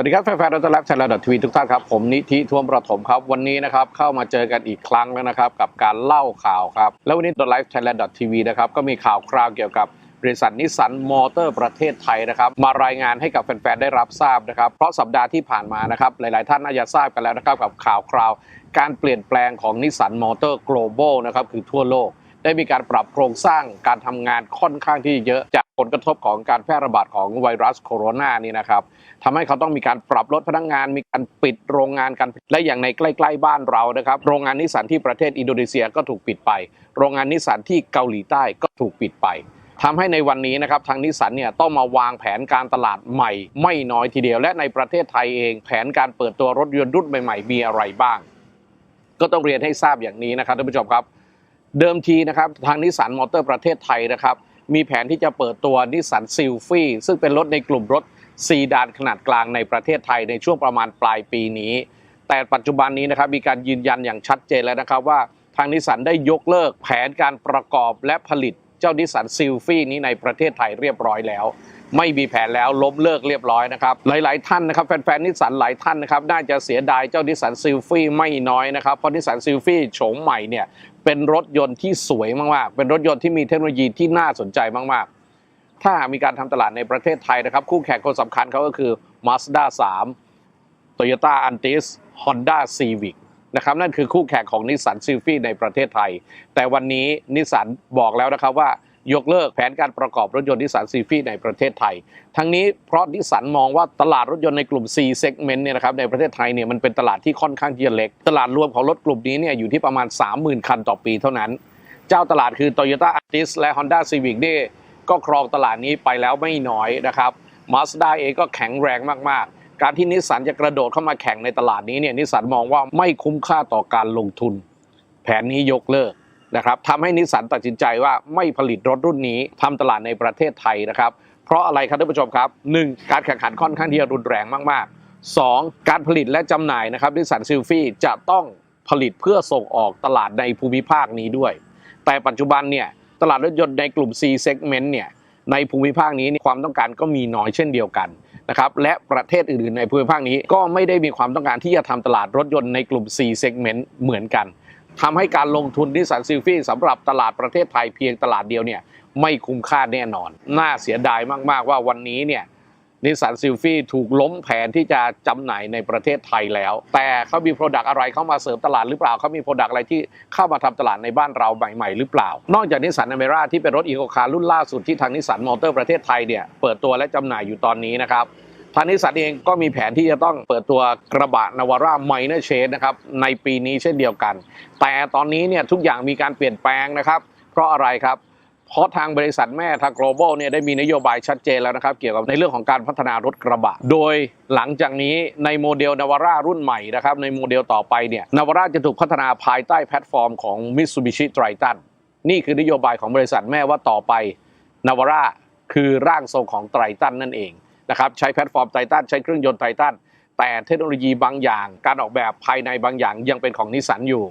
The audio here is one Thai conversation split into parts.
วัสดีครับแฟนๆรัตลักษณ์ชัยระดับทีวีทุกท่านครับ ผมนิธิท่วมประถมครับวันนี้นะครับเข้ามาเจอกันอีกครั้งแล้วนะครับกับการเล่าข่าวครับ แล้ววันนี้ตัวไลฟ์ชัยระดับทีวีนะครับก็มีข่าวคราวเกี่ยวกับบริษัทนิสสันมอเตอร์ประเทศไทยนะครับมารายงานให้กับแฟนๆได้รับทราบนะครับเพราะสัปดาห์ที่ผ่านมานะครับหลายๆท่านน่าจะทราบกันแล้วนะครับกับข่าวคราว การเปลี่ยนแปลงของนิสสันมอเตอร์ global นะครับคือทั่วโลก ได้มีการปรับโครงสร้างการทำงานค่อนข้างที่เยอะจากผลกระทบของการแพร่ระบาดของไวรัสโคโรนานี่นะครับทำให้เขาต้องมีการปรับลดพนักงาน มีการปิดโรงงานกันและอย่างในใกล้ๆบ้านเรานะครับ โรงงานนิสสันที่ประเทศอินโดนีเซียก็ถูกปิดไป โรงงานนิสสันที่เกาหลีใต้ก็ถูกปิดไปทำให้ในวันนี้นะครับทางนิสสันเนี่ยต้องมาวางแผนการตลาดใหม่ ไม่น้อยทีเดียว และในประเทศไทยเอง แผนการเปิดตัวรถยนต์รุ่นใหม่ๆมีอะไรบ้าง ก็ต้องเรียนให้ทราบอย่างนี้นะครับท่านผู้ชมครับ เดิมทีนะครับทางนิสสันมอเตอร์ประเทศไทยนะครับ มีแผนที่จะเปิดตัวนิสสันซิลฟี่ซึ่งเป็นรถในกลุ่มรถซีดานขนาดกลางในประเทศไทยในช่วงประมาณปลายปีนี้ แต่ปัจจุบันนี้นะครับมีการยืนยันอย่างชัดเจนแล้วนะครับว่าทางนิสสันได้ยกเลิกแผนการประกอบและผลิตเจ้านิสสันซิลฟี่นี้ในประเทศไทยเรียบร้อยแล้ว ไม่มีแผนแล้วล้มเลิกเรียบร้อยนะครับ หลาย ๆ ท่านนะครับแฟนๆนิสสันหลายท่านนะครับน่าจะเสียดายเจ้านิสสันซิลฟี่ไม่น้อยนะครับเพราะนิสสันซิลฟี่โฉมใหม่เนี่ย เป็นรถยนต์ที่สวยมากๆ เป็นรถยนต์ที่มีเทคโนโลยีที่น่าสนใจมากๆ ถ้าหากมีการทำตลาดในประเทศไทยนะครับ คู่แข่งคนสำคัญเขาก็คือ Mazda 3 Toyota Antis Honda Civic นะครับนั่นคือคู่แข่งของนิสสันซีฟี่ในประเทศไทย แต่วันนี้นิสสันบอกแล้วนะครับว่า ยกเลิกแผนการประกอบรถยนต์นิสสันซิลฟี่ในประเทศไทย ทั้งนี้เพราะนิสสันมองว่าตลาดรถยนต์ในกลุ่ม C segment เนี่ยนะครับในประเทศไทยเนี่ยมันเป็นตลาดที่ค่อนข้างที่จะเล็ก ตลาดรวมของรถกลุ่มนี้เนี่ยอยู่ที่ประมาณ 30,000 คันต่อปีเท่านั้น เจ้าตลาดคือ Toyota Altis และ Honda Civic นี่ก็ครองตลาดนี้ไปแล้วไม่น้อยนะครับ Mazda เองก็แข็งแรงมาก ๆ การที่นิสสันจะกระโดดเข้ามาแข่งในตลาดนี้เนี่ยนิสสันมองว่าไม่คุ้มค่าต่อการลงทุน แผนนี้ยกเลิก นะครับทำให้นิสสันตัดสินใจว่าไม่ผลิตรถรุ่นนี้ทำตลาดในประเทศไทยนะครับ เพราะอะไรครับท่านผู้ชมครับ 1. การแข่งขันค่อนข้างที่จะรุนแรงมาก ๆ 2. การผลิตและจำหน่ายนะครับนิสสันซิลฟี่จะต้องผลิตเพื่อส่งออกตลาดในภูมิภาคนี้ด้วย แต่ปัจจุบันเนี่ยตลาดรถยนต์ในกลุ่ม C segment เนี่ยในภูมิภาคนี้ความต้องการก็มีน้อยเช่นเดียวกันนะครับและประเทศอื่นๆในภูมิภาคนี้ก็ไม่ได้มีความต้องการที่จะทำตลาดรถยนต์ในกลุ่ม C segment เหมือนกัน ทำให้การลงทุนนิสสันซิลฟี่สำหรับตลาดประเทศไทยเพียงตลาดเดียวเนี่ยไม่คุ้มค่าแน่นอน น่าเสียดายมากๆว่าวันนี้เนี่ยนิสสันซิลฟี่ถูกล้มแผนที่จะจำหน่ายในประเทศไทยแล้ว แต่เขามีโปรดักต์อะไรเข้ามาเสริมตลาดหรือเปล่า เขามีโปรดักต์อะไรที่เข้ามาทำตลาดในบ้านเราใหม่ๆหรือเปล่า นอกจากนิสสันอเมร่าที่เป็นรถอีโคคาร์รุ่นล่าสุดที่ทางนิสสันมอเตอร์ประเทศไทยเนี่ยเปิดตัวและจำหน่ายอยู่ตอนนี้นะครับ ทางนิสสันเองก็มีแผนที่จะต้องเปิดตัวกระบะนาวาร่าไมเนอร์เชนนะครับในปีนี้เช่นเดียวกัน แต่ตอนนี้เนี่ยทุกอย่างมีการเปลี่ยนแปลงนะครับ เพราะอะไรครับเพราะทางบริษัทแม่ทาง global เนี่ยได้มีนโยบายชัดเจนแล้วนะครับ เกี่ยวกับในเรื่องของการพัฒนารถกระบะ โดยหลังจากนี้ในโมเดลนาวาร่ารุ่นใหม่นะครับ ในโมเดลต่อไปเนี่ยนาวาร่าจะถูกพัฒนาภายใต้แพลตฟอร์มของ Mitsubishi Triton นี่คือนโยบายของบริษัทแม่ว่าต่อไปนาวาร่าคือร่างทรงของไตรตันนั่นเอง นะครับใช้แพลตฟอร์มไททันใช้เครื่องยนต์ไททันแต่เทคโนโลยีบางอย่าง การออกแบบภายในบางอย่างยังเป็นของนิสสันอยู่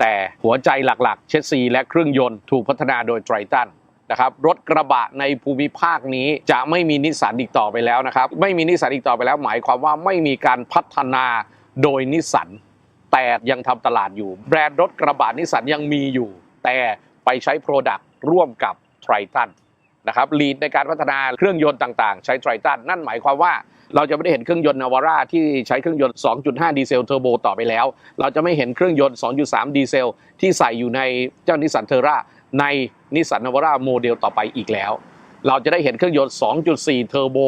แต่หัวใจหลักๆ เชสซีและเครื่องยนต์ถูกพัฒนาโดยไททันนะครับรถกระบะในภูมิภาคนี้จะไม่มีนิสสันอีกต่อไปแล้วนะครับไม่มีนิสสันอีกต่อไปแล้ว หมายความว่าไม่มีการพัฒนาโดยนิสสันแต่ยังทำตลาดอยู่ แบรนด์รถกระบะนิสสันยังมีอยู่ แต่ไปใช้โปรดักต์ร่วมกับไททัน นะครับลีดในการพัฒนาเครื่องยนต์ต่างๆ ใช้ไทรตันนั่นหมายความว่าเราจะไม่ได้เห็นเครื่องยนต์นาวาร่าที่ใช้เครื่องยนต์ 2.5 ดีเซลเทอร์โบต่อไปแล้ว เราจะไม่เห็นเครื่องยนต์ 2.3 ดีเซล ที่ใส่อยู่ในเจ้านิสสันเทอร่าในนิสสันนาวาร่าโมเดลต่อไปอีกแล้ว เราจะได้เห็นเครื่องยนต์ 2.4 เทอร์โบ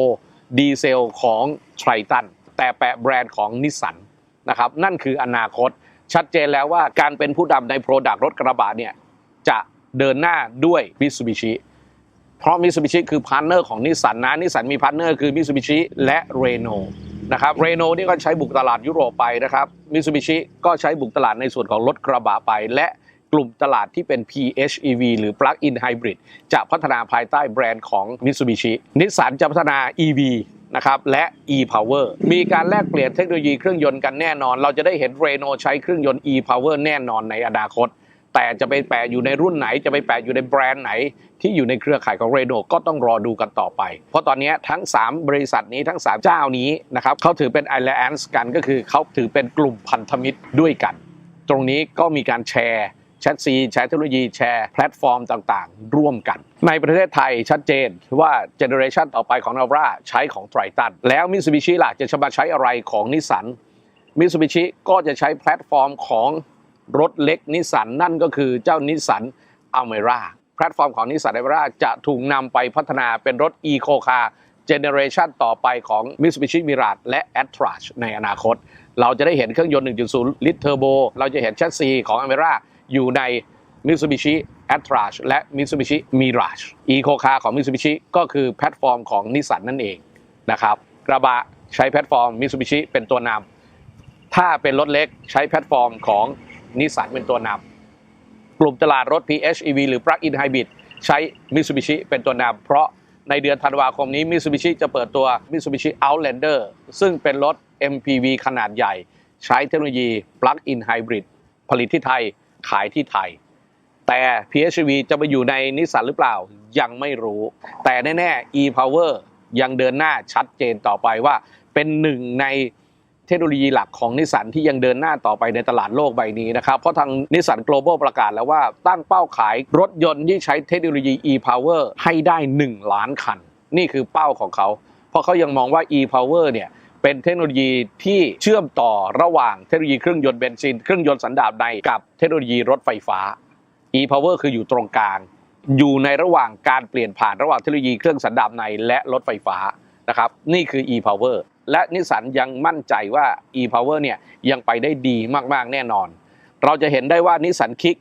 ดีเซลของไทรตันแต่แปะแบรนด์ของนิสสันนะครับนั่นคืออนาคต ชัดเจนแล้วว่าการเป็นผู้นำในโปรดักต์รถกระบะเนี่ยจะเดินหน้าด้วย Mitsubishi เพราะมิ t ูบิชิคือพาร์เนอร์ของนิสสันนะนิสสันมีพาร์เนอร์คือมิ t ูบิชิและเรโนนะครับเรโนนี่ก็ใช้บุกตลาดยุโรปไปนะครับมิ t ูบิชิก็ใช้บุกตลาดในส่วนของรถกระบะไป และกลุ่มตลาดที่เป็น PHEV หรือ Plug-in Hybrid จะพัฒนาภายใต้แบรนด์ของ Mitsubishi นิสสันจะพัฒนา EV นะครับและ e-power มีการแลกเปลี่ยนเทคโนโลยีเครื่องยนต์กันแน่นอน เราจะได้เห็นเรโนใช้เครื่องยนต์ e-power แน่นอนในอนาคต แต่จะไปแปะอยู่ในรุ่นไหน จะไปแปะอยู่ในแบรนด์ไหน ที่อยู่ในเครือข่ายของเรโนก็ต้องรอดูกันต่อไป เพราะตอนนี้ทั้ง 3 บริษัทนี้ทั้ง 3 เจ้านี้นะครับเขาถือเป็น alliance กันก็คือเขาถือเป็นกลุ่มพันธมิตรด้วยกัน ตรงนี้ก็มีการแชร์แชทซีแชร์เทคโนโลยีแชร์แพลตฟอร์มต่างๆ ร่วมกัน ในประเทศไทยชัดเจนว่าเจเนอเรชันต่อไปของ Navara ใช้ของไตรตันแล้วมิ t ซูบิชิล่ะจะมาใช้อะไรของนิสสันมิ t ซูบิชิก็จะใช้แพลตฟอร์มของ รถเล็กนิสสันนั่นก็คือเจ้านิสสันอเมร่าแพลตฟอร์มของนิสสันอเมร่าจะถูกนำไปพัฒนาเป็นรถ e c o car เจเนเรชันต่อไปของ Mitsubishi Mirage และ a t r a s ในอนาคต เราจะได้เห็นเครื่องยนต์ 1.0 ลิตรเทอร์โบ เราจะเห็นแชสซีของ a m e r a อยู่ใน Mitsubishi a t r a และ Mitsubishi Mirage Eco Car ของ Mitsubishi ก็คือแพลตฟอร์มของนิสสันนั่นเองนะครับกระบะใช้แพลตฟอร์ม Mitsubishi เป็นตัวนำถ้าเป็นรถเล็กใช้แพลตฟอร์มของ นิสสันเป็นตัวนำกลุ่มตลาดรถ PHEV หรือ Plug-in Hybrid ใช้ Mitsubishi เป็นตัวนำเพราะในเดือนธันวาคมนี้ Mitsubishi จะเปิดตัว Mitsubishi Outlander ซึ่งเป็นรถ MPV ขนาดใหญ่ ใช้เทคโนโลยี Plug-in Hybrid ผลิตที่ไทยขายที่ไทย แต่ PHEV จะไปอยู่ในนิสสันหรือเปล่ายังไม่รู้ แต่แน่ๆ e-power ยังเดินหน้าชัดเจนต่อไปว่าเป็นหนึ่งใน เทคโนโลยีหลักของนิสสันที่ยังเดินหน้าต่อไปในตลาดโลกใบนี้นะครับ เพราะทางนิสสัน global ประกาศแล้วว่าตั้งเป้าขายรถยนต์ที่ใช้เทคโนโลยี e-power ให้ได้ 1 ล้านคัน นี่คือเป้าของเขา เพราะเขายังมองว่า e-power เนี่ยเป็นเทคโนโลยีที่เชื่อมต่อระหว่างเทคโนโลยีเครื่องยนต์เบนซิน เครื่องยนต์สันดาปในกับเทคโนโลยีรถไฟฟ้า e-power คืออยู่ตรงกลาง อยู่ในระหว่างการเปลี่ยนผ่านระหว่างเทคโนโลยีเครื่องสันดาปในและรถไฟฟ้านะครับนี่คือ e-power และนิสสันยังมั่นใจว่า e-power เนี่ยยังไปได้ดีมากๆแน่นอน เราจะเห็นได้ว่านิสสันคิก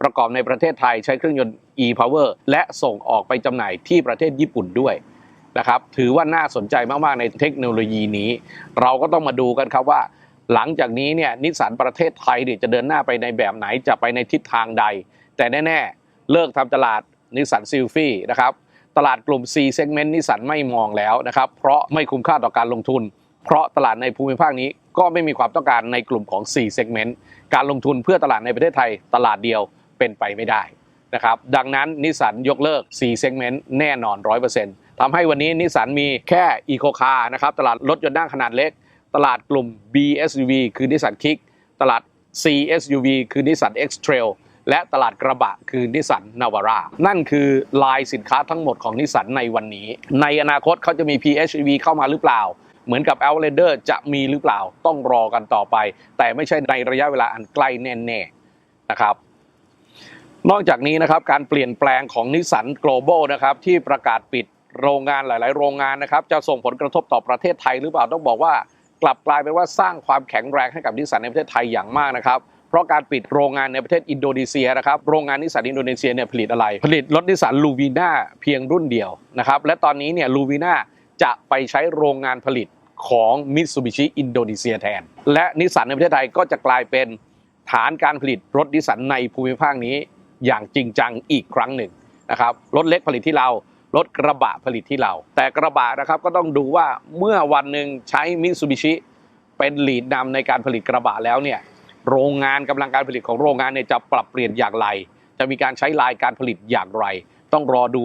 ประกอบในประเทศไทยใช้เครื่องยนต์ e-power และส่งออกไปจำหน่ายที่ประเทศญี่ปุ่นด้วยนะครับถือว่าน่าสนใจมาก ๆ ในเทคโนโลยีนี้ เราก็ต้องมาดูกันครับว่า หลังจากนี้เนี่ยนิสสันประเทศไทยเนี่ยจะเดินหน้าไปในแบบไหนจะไปในทิศทางใด แต่แน่ ๆ เลิกทำตลาดนิสสันซิลฟี่นะครับ ตลาดกลุ่ม C segment นิสสันไม่มองแล้วนะครับ เพราะไม่คุ้มค่าต่อการลงทุน เพราะตลาดในภูมิภาคนี้ก็ไม่มีความต้องการในกลุ่มของ C segment การลงทุนเพื่อตลาดในประเทศไทยตลาดเดียวเป็นไปไม่ได้นะครับ ดังนั้นนิสสันยกเลิก C segment แน่นอน 100%ทำให้วันนี้นิสสันมีแค่ Eco Car นะครับตลาดรถยนต์นั่งขนาดเล็ก ตลาดกลุ่ม BSUV คือนิสสันคิกตลาด CSUV คือนิสสัน X-Trail และตลาดกระบะคือนิสสันนาวาร่านั่นคือลายสินค้าทั้งหมดของนิสสันในวันนี้ ในอนาคตเขาจะมี PHEV เข้ามาหรือเปล่า เหมือนกับ Outlander จะมีหรือเปล่าต้องรอกันต่อไป แต่ไม่ใช่ในระยะเวลาอันใกล้แน่ๆนะครับนอกจากนี้นะครับการเปลี่ยนแปลงของนิสสัน global นะครับที่ประกาศปิดโรงงานหลาย ๆ โรงงานนะครับจะส่งผลกระทบต่อประเทศไทยหรือเปล่าต้องบอกว่า กลับกลายเป็นว่าสร้างความแข็งแรงให้กับนิสสันในประเทศไทยอย่างมากนะครับ เพราะการปิดโรงงานในประเทศอินโดนีเซียนะครับโรงงานนิสสันอินโดนีเซียเนี่ยผลิตอะไร ผลิตรถนิสสันลูวีน่าเพียงรุ่นเดียวนะครับและตอนนี้เนี่ยลูวีน่าจะไปใช้โรงงานผลิตของมิตซูบิชิอินโดนีเซียแทน และนิสสันในประเทศไทยก็จะกลายเป็นฐานการผลิตรถนิสสันในภูมิภาคนี้อย่างจริงจังอีกครั้งหนึ่งนะครับรถเล็กผลิตที่เรารถกระบะผลิตที่เรา แต่กระบะนะครับก็ต้องดูว่าเมื่อวันหนึ่งใช้มิตซูบิชิเป็นลีดนำในการผลิตกระบะแล้วเนี่ย โรงงานกำลังการผลิตของโรงงานเนี่ยจะปรับเปลี่ยนอย่างไร จะมีการใช้ลายการผลิตอย่างไร ต้องรอดู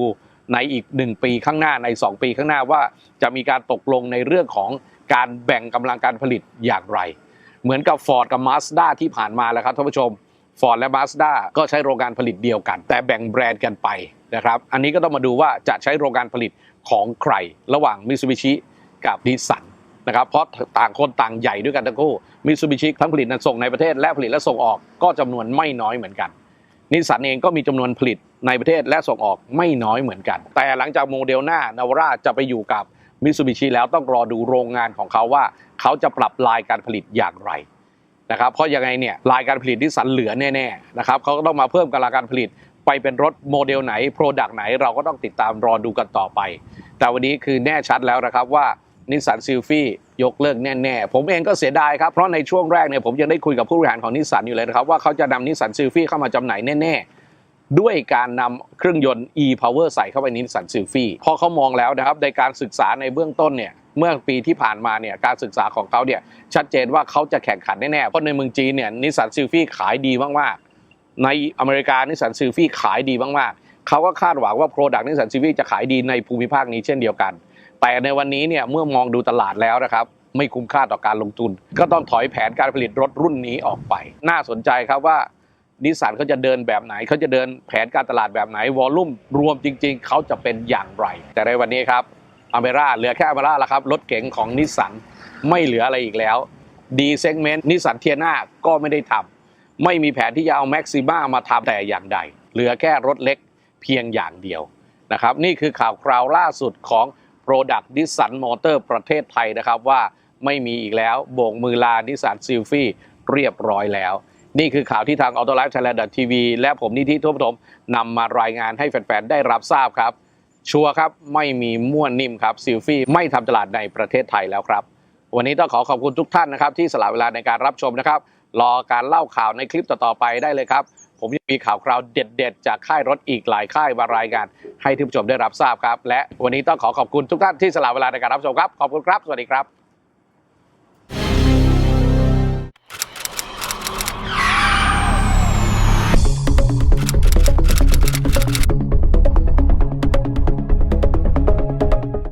ในอีก 1 ปีข้างหน้าใน 2 ปีข้างหน้าว่าจะมีการตกลงในเรื่องของการแบ่งกำลังการผลิตอย่างไร เหมือนกับ Ford กับ Mazda ที่ผ่านมาแล้วครับท่านผู้ชม Ford และ Mazda ก็ใช้โรงงานผลิตเดียวกัน แต่แบ่งแบรนด์กันไปนะครับอันนี้ก็ต้องมาดูว่าจะใช้โรงงานผลิตของใคร ระหว่าง Mitsubishi กับ Nissan นะครับเพราะต่างคนต่างใหญ่ด้วยกันทั้งคู่มิตซูบิชิทั้งผลิตและส่งในประเทศและผลิตและส่งออกก็จำนวนไม่น้อยเหมือนกันนิสสันเองก็มีจำนวนผลิตในประเทศและส่งออกไม่น้อยเหมือนกัน แต่หลังจากโมเดลหน้านาวราจะไปอยู่กับมิตซูบิชิแล้วต้องรอดูโรงงานของเขาว่า เขาจะปรับลายการผลิตอย่างไรนะครับเพราะยังไงเนี่ยลายการผลิตนิสสันเหลือแน่ๆนะครับเขาก็ต้องมาเพิ่มกำลังการผลิตไปเป็นรถโมเดลไหนโปรดักต์ไหนเราก็ต้องติดตามรอดูกันต่อไป แต่วันนี้คือแน่ชัดแล้วนะครับว่า นิสสันซิลฟี่ยกเลิกแน่ๆ ผมเองก็เสียดายครับ เพราะในช่วงแรกเนี่ยผมยังได้คุยกับผู้บริหารของนิสสันอยู่เลยนะครับ ว่าเขาจะนำนิสสันซิลฟี่เข้ามาจำหน่ายแน่ๆ ด้วยการนำเครื่องยนต์ e-power ใส่เข้าไปในนิสสันซิลฟี่พอเขามองแล้วนะครับในการศึกษาในเบื้องต้นเนี่ยเมื่อปีที่ผ่านมาเนี่ยการศึกษาของเขาเนี่ยชัดเจนว่าเขาจะแข่งขันแน่ๆเพราะในเมืองจีนเนี่ยนิสสันซิลฟี่ขายดีมากๆในอเมริกานิสสันซิลฟี่ขายดีมากๆเขาก็คาดหวังว่าโปรดักต์นิสสันซิลฟี่จะขายดีในภูมิภาคนี้เช่นเดียวกัน แต่ในวันนี้เนี่ยเมื่อมองดูตลาดแล้วนะครับ ไม่คุ้มค่าต่อการลงทุน ก็ต้องถอยแผนการผลิตรถรุ่นนี้ออกไป น่าสนใจครับว่านิสสันเขาจะเดินแบบไหนเขาจะเดินแผนการตลาดแบบไหน วอลลุ่มรวมจริง ๆ เขาจะเป็นอย่างไร แต่ในวันนี้ครับอเมร่าเหลือแค่อเมร่าแล้วครับ รถเก๋งของนิสสันไม่เหลืออะไรอีกแล้วดีเซกเมนต์นิสสันเทียนาก็ไม่ได้ทำไม่มีแผนที่จะเอาแม็กซิม่ามาทำแต่อย่างใด เหลือแค่รถเล็กเพียงอย่างเดียวนะครับ นี่คือข่าวคราวล่าสุดของ Product นิสันมอเตอร์ประเทศไทยนะครับว่าไม่มีอีกแล้วโบกมือลานิสสันซิลฟี่เรียบร้อยแล้ว นี่คือข่าวที่ทาง Auto Life Thailand TV และผมนิธิทั่วปฐมนำมารายงานให้แฟน ๆ ได้รับทราบครับ ชัวร์ครับไม่มีม่วนนิ่มครับซิลฟี่ไม่ทำตลาดในประเทศไทยแล้วครับ วันนี้ต้องขอขอบคุณทุกท่านนะครับที่สละเวลาในการรับชมนะครับ รอการเล่าข่าวในคลิปต่อๆไปได้เลยครับ ผมยังมีข่าวคราวเด็ด ๆ จากค่ายรถอีกหลายค่ายมารายงานให้ท่านผู้ชมได้รับทราบครับ และวันนี้ต้องขอขอบคุณทุกท่านที่สละเวลาในการรับชมครับ ขอบคุณครับ สวัสดีครับ